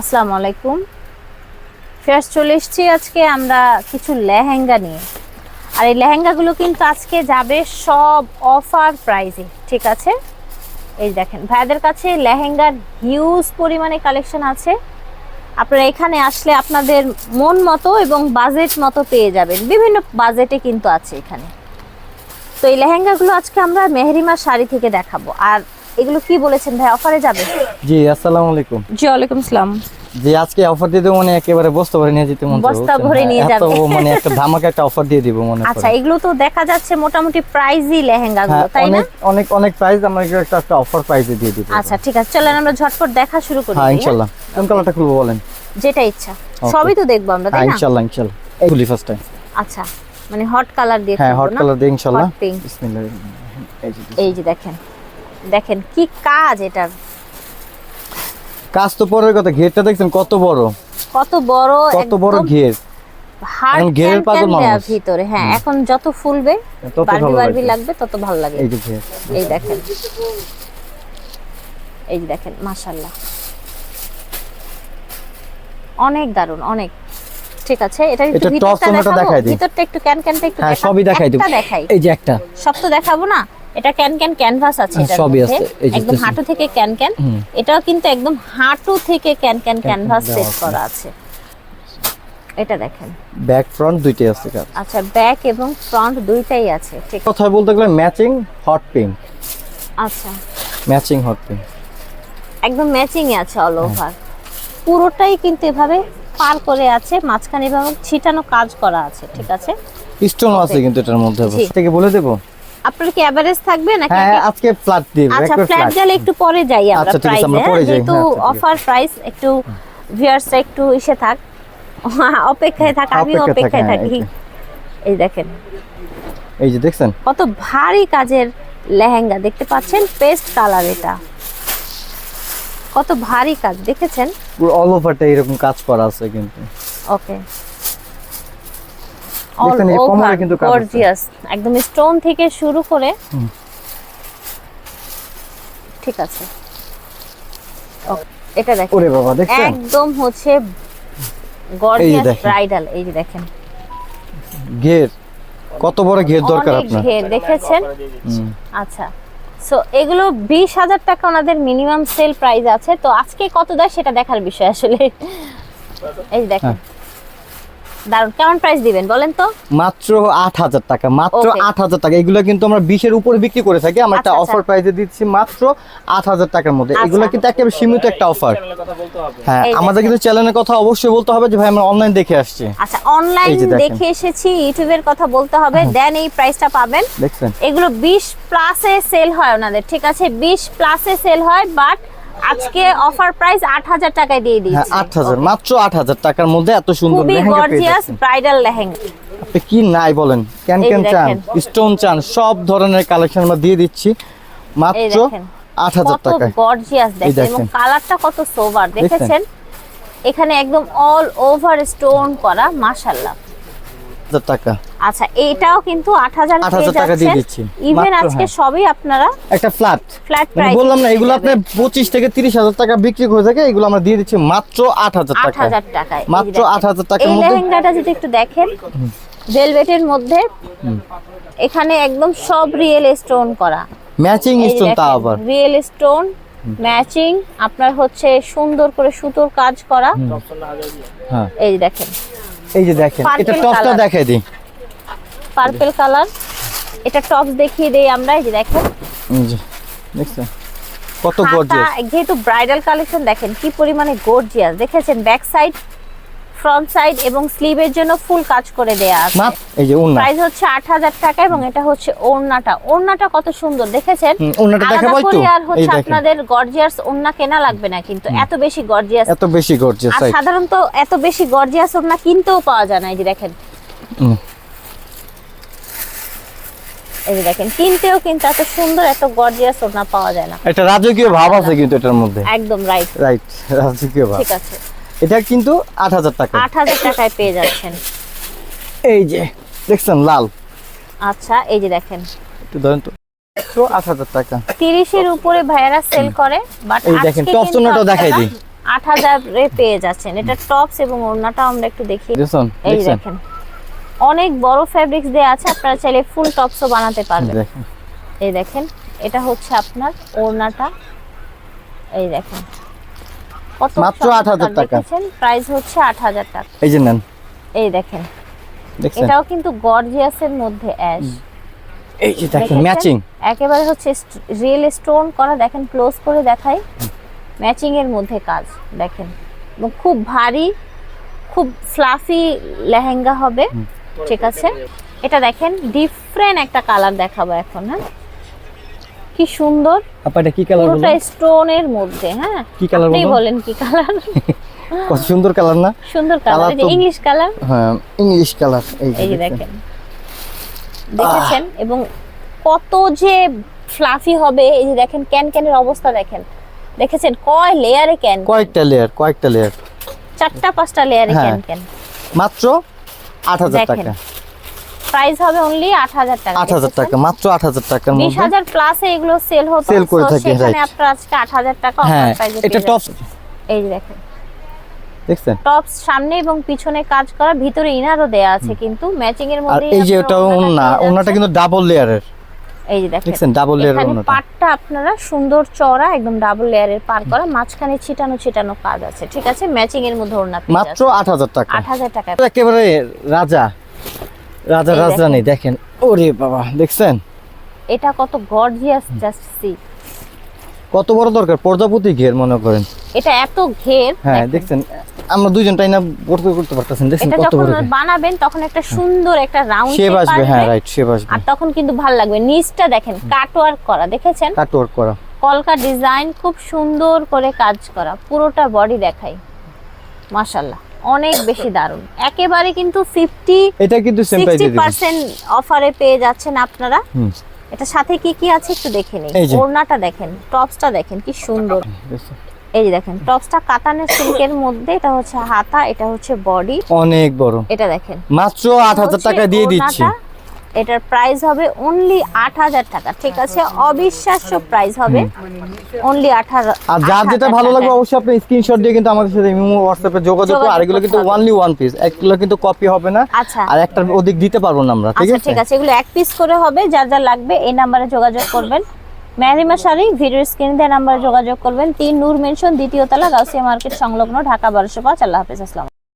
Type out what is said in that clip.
আসসালামু আলাইকুম। ফেয়ার্স চলে এসছি আজকে আমরা কিছু লেহেঙ্গা নিয়ে। আর এই লেহেঙ্গাগুলো কিন্তু আজকে যাবে সব অফার প্রাইজে ঠিক আছে? এই দেখেন ভাইয়াদের কাছে লেহেঙ্গার হিউজ পরিমাণে কালেকশন আছে। আপনারা এখানে আসলে আপনাদের মন মতো এবং বাজেট মতো পেয়ে যাবেন। বিভিন্ন বাজেটে কিন্তু আছে এখানে। তো এই লেহেঙ্গাগুলো আজকে আমরা মেহরিমা শাড়ি থেকে দেখাবো। আর এগুলো কি বলেছেন ভাই? অফারে যাবে? জি আসসালামু আলাইকুম। জি ওয়ালাইকুম আসসালাম জি আজকে অফার দিয়ে দেবো মানে একেবারে বস্তা ভরে নিয়ে যেতে মন বস্তা ভরে নিয়ে এত যাবে। মানে একটা ধামাকা একটা অফার দিয়ে দিব মনে আচ্ছা এগুলো তো দেখা যাচ্ছে মোটামুটি প্রাইজই লেহেঙ্গা হ্যাঁ তাই না? অনেক অনেক অনেক প্রাইস আমরা একটা একটা অফার প্রাইসে দিয়ে দিব আচ্ছা ঠিক আছে চলেন আমরা ঝটপট দেখা শুরু করি হ্যাঁ ইনশাআল্লাহ কোন কালারটা খুলবো বলেন? যেটা ইচ্ছা। সবই তো দেখব আমরা হ্যাঁ তাই না ইনশাআল্লাহ ইনশাআল্লাহ এগুলি ফার্স্ট টাইম আচ্ছা মানে হট কালার দিয়ে হ্যাঁ হট কালার দিয়ে ইনশাআল্লাহ। বিসমিল্লাহ এই যে দেখেন। দেখেন কি কাজ এটার কাজ তো পরের কথা ঘেরটা দেখছেন কত বড়? কত বড় কত বড় ঘের। এখন ঘেরের পাগল মানুষ। ভিতরে হ্যাঁ এখন যত ফুলবে তত বারবি বারবি লাগবে। তত ভালো লাগে। এই যে এই দেখেন। এই দেখেন মাশাল্লাহ অনেক দারুণ অনেক। ঠিক আছে এটা একটু ভিতরটা দেখাই দিই। ভিতরটা একটু ক্যান ক্যানটা একটু হ্যাঁ সবই দেখাই দেব একটা দেখাই। এই যে একটা। সব তো দেখাবো না? এটা ক্যান ক্যান ক্যানভাস আছে হ্যাঁ, সবই। আছে, একদম। হাঁটু থেকে ক্যান ক্যান। এটাও কিন্তু একদম হাঁটু থেকে ক্যান ক্যান ক্যানভাস সেট করা আছে। এটা দেখেন। ব্যাক ফ্রন্ট দুইটাই আছে আচ্ছা ব্যাক এবং ফ্রন্ট দুইটাই আছে। ঠিক। কথা বলতে গেলে ম্যাচিং হট পিঙ্ক। আচ্ছা। Matching hot pink. একদম ম্যাচিং এ আছে অল হ্যাঁ। ওভার পুরোটাই কিন্তু এভাবে পার করে আছে মাঝখানে এভাবে ছিটানো কাজ করা আছে ঠিক আছে? স্টোন আছে কিন্তু এটার মধ্যে। থেকে বলে দেবো? আপনার কি এভারেজ থাকবে নাকি হ্যাঁ আজকে ফ্ল্যাট দিব আচ্ছা ফ্ল্যাট গেলে একটু পরে যাই আমরা আচ্ছা, প্রাইসে যেহেতু হ্যাঁ, আচ্ছা, আছে। অফার প্রাইস একটু ভিউয়ার্সরা একটু ইসে থাক। অপেক্ষায় থাক আমিও অপেক্ষায় অপেক্ষায় থাকি। হ্যাঁ, এই দেখেন। এই যে দেখছেন? কত ভারী কাজের লেহেঙ্গা দেখতে পাচ্ছেন? পেস্ট কালার এটা। কত ভারী কাজ দেখেছেন? পুরো অল ওভারটা এরকম কাজ করা আছে কিন্তু। ওকে দেখছেন, এই কোমরে কিন্তু গর্জিয়াস একদম স্টোন থেকে শুরু করে ঠিক আছে। এটা দেখেন। ওরে বাবা দেখছেন? একদম হচ্ছে গর্জিয়াস ব্রাইডাল এই যে দেখেন। ঘের কত বড় ঘের দরকার আপনার? ঘের দেখেছেন? আচ্ছা সো এগুলো বিশ হাজার টাকা ওনাদের মিনিমাম সেল প্রাইস আছে তো আজকে কত দেয় সেটা দেখার বিষয় আসলে। এই দেখেন। হ্যাঁ। দারুণ কেমন প্রাইস দিবেন বলেন তো? মাত্র আট হাজার টাকা মাত্র Okay. আট হাজার টাকা। এগুলো কিন্তু আমরা বিশের উপরে বিক্রি করে থাকি। আমরা একটা আচ্ছা, অফার প্রাইসে দিচ্ছি মাত্র আট হাজার টাকার মধ্যে। আচ্ছা। এগুলো কিন্তু একেবারে সীমিত একটা অফার হ্যাঁ আমাদের কিন্তু চ্যানেলের কথা অবশ্যই বলতে হবে যে ভাই আমরা অনলাইন দেখে আসছি। আচ্ছা অনলাইন দেখে এসেছি ইউটিউবের কথা বলতে হবে। দেন এই প্রাইসটা পাবেন। দেখছেন? এগুলো বিশ প্লাসে সেল হয় ওনাদের ঠিক আছে? বিশ প্লাসে সেল হয় বাট আজকে অফার প্রাইস আট হাজার টাকায় দিয়ে হ্যাঁ আট হাজার মাত্র আট হাজার টাকার মধ্যে এত সুন্দর লেহেঙ্গা পেয়ে গর্জিয়াস ব্রাইডাল লেহেঙ্গা। আপনি কি নাই বলেন? ক্যান এই ক্যান চান স্টোন চান সব ধরনের কালেকশন আমরা দিয়ে দিচ্ছি। মাত্র দেখেন আট হাজার কত টাকায়। গর্জিয়াস দেখেন এবং কালারটা কত সোভার দেখেছেন? এখানে একদম অল ওভার স্টোন করা মাশাল্লাহ হাজার টাকা। আচ্ছা এইটাও কিন্তু আট হাজার 8,000 টাকা দিয়ে দিচ্ছি। ইভেন আজকে হ্যাঁ। সবই আপনারা একটা ফ্ল্যাট ফ্ল্যাট প্রাইস বললাম না এগুলো আপনার পঁচিশ থেকে তিরিশ হাজার টাকা বিক্রি করে থাকে এগুলো আমরা দিয়ে দিচ্ছি মাত্র আট হাজার আট টাকা হাজার টাকায় মাত্র দেখেন। 8,000 টাকার এই লেহেঙ্গাটা যদি একটু দেখেন ভেলভেটের মধ্যে এখানে একদম সব রিয়েল স্টোন করা। ম্যাচিং স্টোন তা আবার। রিয়েল স্টোন ম্যাচিং আপনার হচ্ছে সুন্দর করে সুতোর কাজ করা। হ্যাঁ। এই যে দেখেন। এই যে দেখেন এটা টপটা দেখাই দিই। Purple colour. এটা টপস দেখিয়ে দেই আমরা এই যে দেখেন। দেখছেন? কত গর্জিয়াস যেহেতু ব্রাইডাল কালেকশন দেখেন কি পরিমাণে গর্জিয়াস দেখেছেন? ব্যাক সাইড ফ্রন্ট সাইড এবং স্লিভের জন্য ফুল কাজ করে দেয়া আছে। মাপ এই যে উন্না প্রাইস হচ্ছে আট হাজার টাকা এবং এটা হচ্ছে ওড়নাটা। ওড়নাটা কত সুন্দর দেখেছেন? ওড়নাটা দেখাবো একটু? আর এই হচ্ছে আপনাদের গর্জিয়াস ওড়না কেনা লাগবে না কিন্তু এত বেশি গর্জিয়াস এত বেশি গর্জিয়াস আর সাধারণত এত বেশি গর্জিয়াস ওড়না কিনতেও পাওয়া যায় না এই যে দেখেন। এই যে দেখেন কিনতেও কিন্তু এত সুন্দর এত গর্জিয়াস ওড়না পাওয়া যায় না। একটা রাজকীয় ভাব আছে কিন্তু এটার মধ্যে। একদম রাইট রাইট রাজকীয় ভাব। ঠিক আছে। এটা কিন্তু আট হাজার টাকা। আট হাজার টাকায় পেয়ে যাচ্ছেন। এই যে দেখছেন লাল? আচ্ছা এই যে দেখেন। একটু ধরেন তো। তো আট হাজার টাকা। তিরিশের উপরে ভাইয়ারা সেল করে বাট এই দেখেন, top সোনাটাও দেখাই দিই। আট হাজারে পেয়ে যাচ্ছেন। এটা টপস এবং ওড়নাটা আমরা একটু দেখি দেখছেন? এই দেখেন। অনেক বড় ফ্যাব্রিক্স দেওয়া আছে আপনারা চাইলে ফুল টপসও বানাতে পারবেন। এই দেখেন এটা হচ্ছে আপনার ওড়নাটা। এই দেখেন। মাত্র 8,000 টাকা। প্রাইস হচ্ছে আট হাজার টাকা। এই যে নেন। এই দেখেন। এটাও কিন্তু গর্জিয়াসের মধ্যে অ্যাশ এই যে দেখেন ম্যাচিং একেবারে হচ্ছে রিয়েল স্টোন করা দেখেন ক্লোজ করে দেখাই। ম্যাচিং এর মধ্যে কাজ দেখেন। খুব ভারী খুব ফ্লাফি লেহেঙ্গা হবে। ঠিক আছে? এটা দেখেন ডিফারেন্ট একটা কালার দেখাবো এখন হ্যাঁ? কি সুন্দর। আপা এটা কি কালার পুরোটা স্টোনের মধ্যে হ্যাঁ? কি কালার আপনি বলেন? কি কালার কত সুন্দর কালার না? সুন্দর কালার তো- ইংলিশ কালার হ্যাঁ ইংলিশ কালার এই যে দেখেন। দেখেন। দেখেছেন? এবং কত যে ফ্লাফি হবে এই যে দেখেন ক্যান ক্যানের অবস্থা দেখেন। দেখেছেন? কয় লেয়ারে ক্যান? কয়েকটা লেয়ার কয়েকটা লেয়ার চারটা পাঁচটা লেয়ারে হ্যাঁ। Can can. মাত্র আট হাজার টাকা। প্রাইস হবে অনলি আট হাজার টাকা আট হাজার টাকা মাত্র আট হাজার টাকার বিশ মধ্যে হাজার প্লাসে এগুলো সেল হতো সেল করে থাকে, সেখানে. আপনার আজকে আট হাজার টাকা হ্যাঁ offer এটা টপস টপ এই দেখেন। দেখছেন? টপস সামনে এবং পিছনে কাজ করা ভিতরে ইনারও দেয়া আছে কিন্তু ম্যাচিং এর মধ্যে এই যে ওটা ওনাটা কিন্তু ডাবল লেয়ারের এই যে দেখেন ডাবল লেয়ারের পাটটা আপনারা সুন্দর চড়া একদম ডাবল লেয়ারের পার করা মাঝখানে ছিটানো ছিটানো কাজ আছে ঠিক আছে? ম্যাচিং এর মধ্যে ওড়না পেয়ে মাত্র আট হাজার টাকা। আট হাজার টাকা। একেবারে রাজা রাজা রাজরানী দেখেন। ওরে বাবা দেখছেন? এটা কত গর্জিয়াস জাস্ট সি কত বড় দরকার? প্রজাপতি ঘের মনে করেন। এটা এত ঘের? হ্যাঁ দেখছেন আমরা দুইজন টাই না পড়তে করতে পারতেছেন দেখছেন কত যখন বড় ঘের। বানাবেন তখন একটা সুন্দর একটা রাউন্ড শেপ আসবে হ্যাঁ রাইট শেপ আসবে। আর তখন কিন্তু ভালো লাগবে। নিচটা দেখেন কাটওয়ার্ক করা দেখেছেন? কাট ওয়ার্ক করা। কলকা ডিজাইন খুব সুন্দর করে কাজ করা। পুরোটা বডি দেখাই। মাশাল্লাহ অনেক বেশি দারুণ। একেবারে কিন্তু ফিফটি এটা কিন্তু সেম সিক্সটি প্রাইসে দিবেন। পার্সেন্ট অফারে পেয়ে যাচ্ছেন আপনারা। হুম। এটা সাথে কি কি আছে একটু দেখে নিন এই ওড়নাটা দেখেন টপসটা দেখেন কি সুন্দর। এই যে দেখেন টপসটা কাতানের সিল্কের মধ্যে এটা হচ্ছে হাতা এটা হচ্ছে বডি। অনেক বড়। এটা দেখেন। মাত্র আট হাজার টাকা দিয়ে দিচ্ছি। এটার প্রাইস হবে অনলি আট হাজার টাকা ঠিক আছে? অবিশ্বাস্য প্রাইস হবে অনলি আট হাজার আর যার যেটা ভালো লাগবে অবশ্যই আপনি স্ক্রিনশট দিয়ে কিন্তু আমাদের সাথে ইমো হোয়াটসঅ্যাপে যোগাযোগ করুন। আর এগুলো কিন্তু। ওয়ানলি ওয়ান পিস এগুলো কিন্তু কপি হবে না। আচ্ছা। আর একটা অধিক দিতে পারব না আমরা ঠিক আচ্ছা আছে? ঠিক আছে। এগুলো এক পিস করে হবে। যার যা লাগবে এই নাম্বারে যোগাযোগ করবেন। মেহরিমা শাড়ি ভিডিও স্ক্রিন দেওয়া নাম্বারে যোগাযোগ করবেন। তিন নূর মেনশন দ্বিতীয় তলা গাউসিয়া মার্কেট সংলগ্ন ঢাকা বারোশো পাঁচ। আল্লাহ হাফিজ। আসসালাম